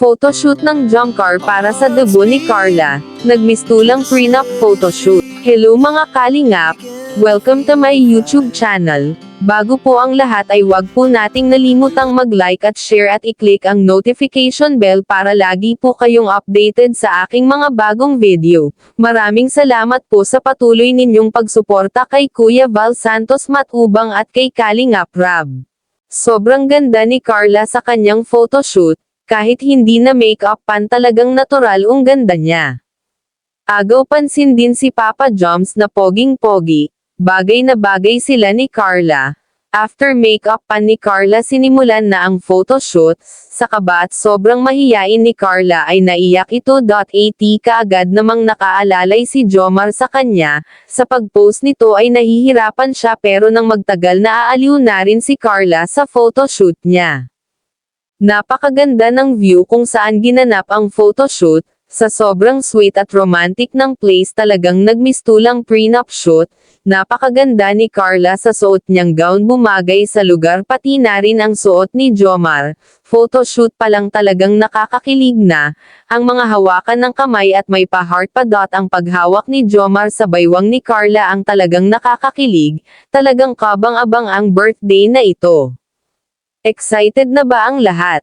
Photoshoot ng jump car para sa debut ni Carla. Nagmistulang prenup photoshoot. Hello mga kalingap! Welcome to my YouTube channel. Bago po ang lahat ay wag po nating nalimutang mag-like at share at i-click ang notification bell para lagi po kayong updated sa aking mga bagong video. Maraming salamat po sa patuloy ninyong pagsuporta kay Kuya Val Santos Matubang at kay Kalingap Rab. Sobrang ganda ni Carla sa kanyang photoshoot, kahit hindi na make-up pan talagang natural ang ganda niya. Agaw pansin din si Papa Joms na poging-pogi, bagay na bagay sila ni Carla. After make-up pan ni Carla sinimulan na ang photoshoot, sa kaba at sobrang mahiyain ni Carla ay naiyak ito. At kaagad namang nakaalalay si Jomar sa kanya, sa pag-post nito ay nahihirapan siya pero nang magtagal na aaliw na rin si Carla sa photoshoot niya. Napakaganda ng view kung saan ginanap ang photoshoot, sa sobrang sweet at romantic ng place talagang nagmistulang prenup shoot, napakaganda ni Carla sa suot niyang gown bumagay sa lugar pati na rin ang suot ni Jomar, photoshoot pa lang talagang nakakakilig na, ang mga hawakan ng kamay at may pa-heart pa dot ang paghawak ni Jomar sa baywang ni Carla ang talagang nakakakilig, talagang kabang-abang ang birthday na ito. Excited na ba ang lahat?